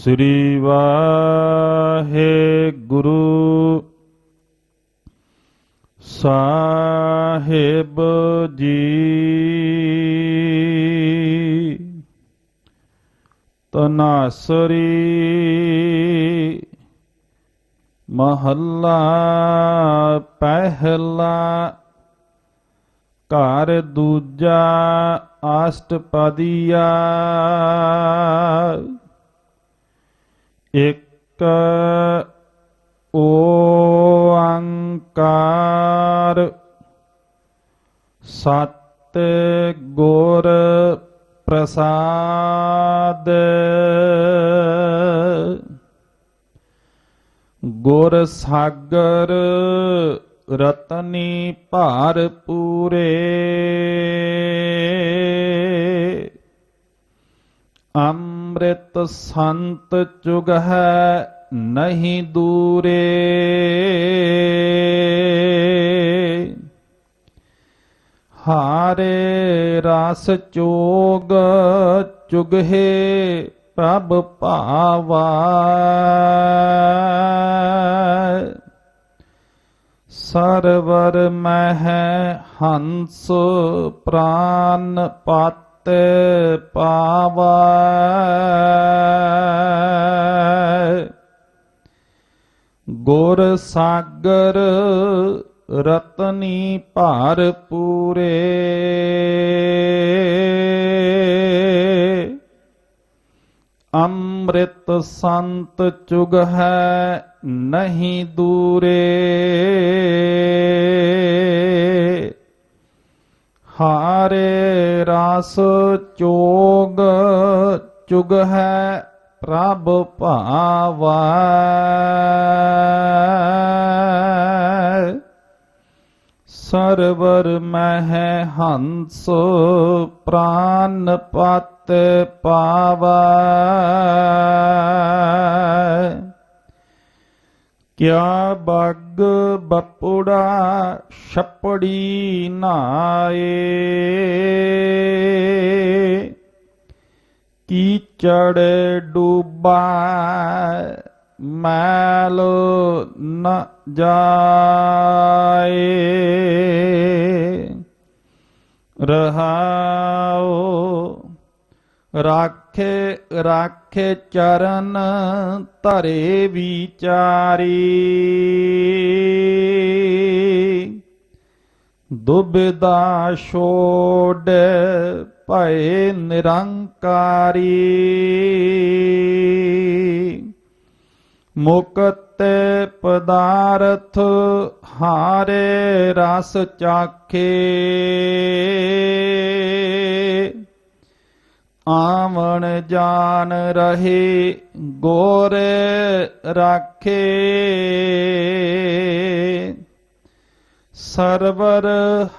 ਸ੍ਰੀ ਵਾਹਿਗੁਰੂ ਸਾਹਿਬ ਜੀ। ਤਨਾਸਰੀ ਮਹੱਲਾ ਪਹਿਲਾ ਘਰ ਦੂਜਾ ਅਸ਼ਟਪਦੀਆ। එක ඕංකාර සත්ත ගෝර ප්‍රසාද ගෝර සග්ගර රතනී පාරපුරේ ਅੰਮ੍ਰਿਤ ਸੰਤ ਚੁਗ ਹੈ ਨਹੀਂ ਦੂਰੇ। ਹਾਰੇ ਰਸ ਚੋਗ ਚੁਗਹੇ ਪ੍ਰਭ ਭਾਵਾ। ਸਰਵਰ ਮਹਿ ਹੰਸ ਪ੍ਰਾਨ ਪਤ ਪਾਵਾ। ਗੁਰ ਸਾਗਰ ਰਤਨੀ ਭਾਰ ਪੂਰੇ। ਅੰਮ੍ਰਿਤ ਸੰਤ ਚੁਗ ਹੈ ਨਹੀਂ ਦੂਰੇ। ਹਾਰੇ ਰਾਸ ਚੋਗ ਚੁਗ ਹੈ ਪ੍ਰਭ ਭਾਵਾ। ਸਰਵਰ ਮਹਿ ਹੰਸ ਪ੍ਰਾਨ ਪਤ ਪਾਵਾ। ਕਿਆ ਬੱਗ ਬਪੁੜਾ ਛਪੜੀ ਨਾਏ? ਕੀਚੜ ਡੂਬਾ ਮੈਲ ਨ ਜਾਏ? ਰਹਾਓ ਰਾਖੇ ਰਾਖੇ ਚਰਨ ਧਰੇ ਵਿਚਾਰੀ। ਦੁਬਿਦਾ ਛੋੜ ਭਏ ਨਿਰੰਕਾਰੀ। ਮੁਕਤ ਪਦਾਰਥ ਹਾਰੇ ਰਸ ਚਾਖੇ। ਆਵਣ ਜਾਨ ਰਹੇ, ਗੋਰ ਰਾਖੇ। ਸਰਵਰ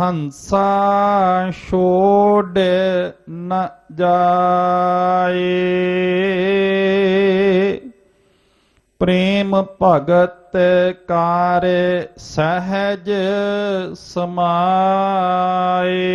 ਹੰਸਾ ਛੋੜ ਨ ਜਾਏ। ਪ੍ਰੇਮ ਭਗਤ ਕਾਰ ਸਹਿਜ ਸਮਾਏ।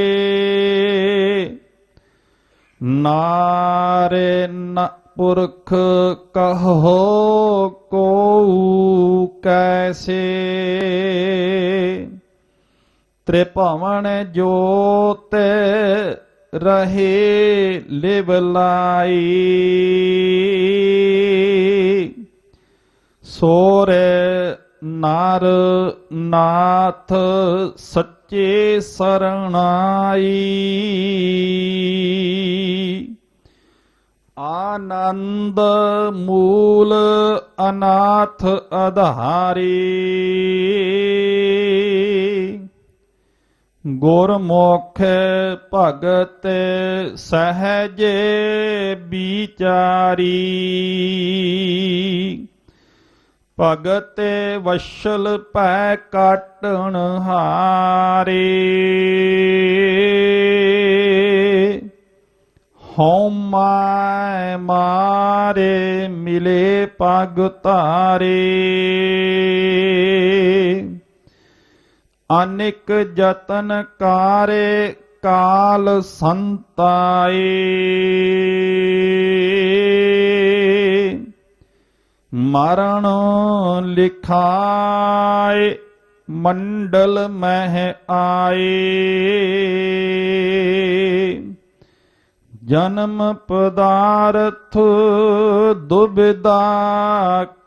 ਨਾਰੇ ਨ ਪੁਰਖ ਕਹੋ ਕੋ ਕੈਸੇ। ਤ੍ਰਿਭਵਨ ਜੋਤ ਰਹੇ ਲਿਵ ਲਾਈ। ਸੋਰੇ ਨਰ ਨਾਥ ਸੱਚੇ ਸਰਣਾਈ। ਆਨੰਦ ਮੂਲ ਅਨਾਥ ਅਧਾਰੀ। ਗੁਰਮੁਖ ਭਗਤ ਸਹਜ ਵਿਚਾਰੀ। ਭਗਤ ਵਸ਼ਲ ਪੈ ਕਾਟਣ ਹਾਰੇ। ਹਉ ਮਾਇ ਮਾਰੇ ਮਿਲੇ ਪਗ ਤਾਰੇ ਅਨਿਕ ਯਤਨ ਕਾਰੇ ਕਾਲ ਸੰਤਾਏ। ਮਰਨ ਲਿਖਾਏ ਮੰਡਲ ਮਹਿ ਆਏ। ਜਨਮ ਪਦਾਰਥ ਦੁਬਿਦਾ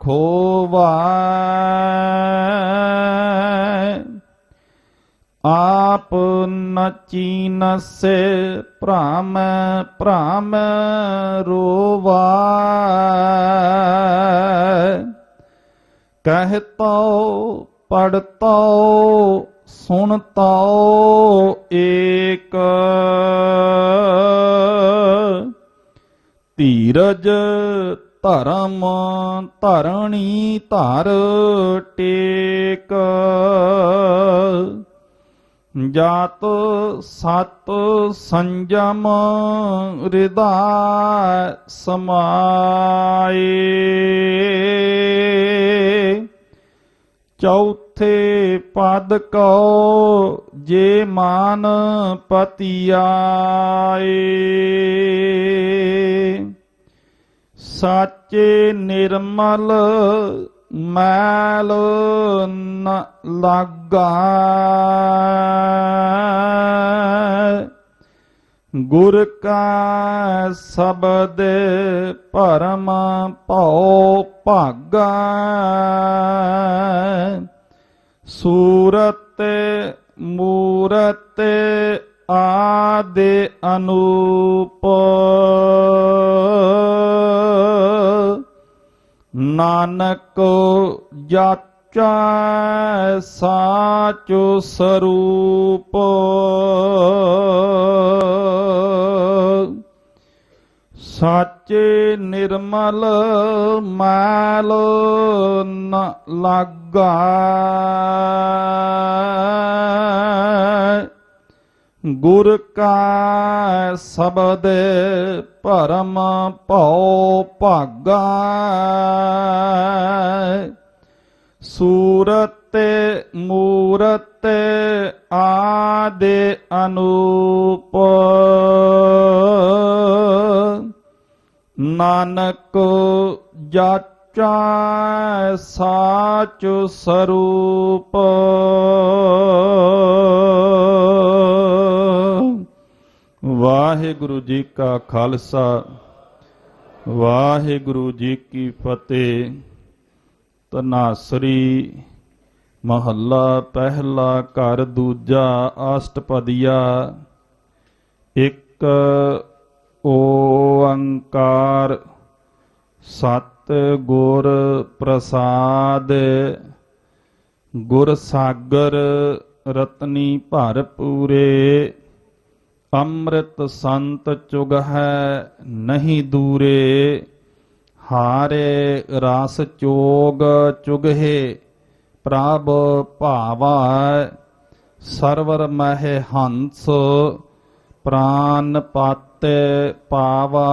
ਖੋਵਾ ਆਪ ਨ ਚੀਨਸੇ ਭ੍ਰਮ ਭ੍ਰਮ ਰੋਵਾ ਕਹਤੋ ਪੜਤੋ ਸੁਣਤੋ ਏਕ। ਧੀਰਜ ਧਰਮ ਧਰਣੀ ਧਰ ਟੇਕ। ਜਾਤ ਸਤ ਸੰਜਮ ਹਿਰਦਾ ਸਮਾਏ। ਚੌਥੇ ਪਦ ਕੋ ਜੇ ਮਾਨ ਪਤੀ ਆਏ ਸਾਚੇ ਨਿਰਮਲ ਮੈਲ ਨ ਲਾਗਾ ਗੁਰ ਕਾ ਸ਼ਬਦ ਪਰਮ ਭਉ ਭਾਗਾ ਸੂਰਤ ਮੂਰਤ ਆਦੇ ਅਨੂਪ ਨਾਨਕ ਜਾਚੈ ਸਾਚੋ ਸਰੂਪ। ਸਾਚੇ ਨਿਰਮਲ ਮੈਲ ਨ ਲਾਗਾ। ਗੁਰ ਕਾ ਸ਼ਬਦ ਪਰਮ ਭਉ ਭਾਗਾ। ਸੂਰਤ ਮੂਰਤ ਆਦੇ ਅਨੂਪ। ਨਾਨਕ ਜਾਚਾ ਸਾਚ ਸਰੂਪ। ਵਾਹਿਗੁਰੂ ਜੀ ਕਾ ਖਾਲਸਾ, ਵਾਹਿਗੁਰੂ ਜੀ ਕੀ ਫਤਿਹ। ਤਨਾਸਰੀ ਮਹੱਲਾ, ਪਹਿਲਾ ਘਰ, ਦੂਜਾ ਅਸ਼ਟਪਦੀਆ ਇੱਕ ਓੰਕਾਰ, ਸਤ ਗੁਰ ਪ੍ਰਸਾਦ। ਗੁਰ ਸਾਗਰ ਰਤਨੀ ਭਰ ਪੂਰੇ। ਅੰਮ੍ਰਿਤ ਸੰਤ ਚੁਗ ਹੈ ਨਹੀਂ ਦੂਰੇ, ਹਾਰੇ ਰਾਸ ਚੋਗ ਚੁਗਹੇ, ਪ੍ਰਭ ਭਾਵਾ ਸਰਵਰ ਮਹਿ ਹੰਸ, ਪ੍ਰਾਨ ਪਾਤੇ ਪਾਵਾ।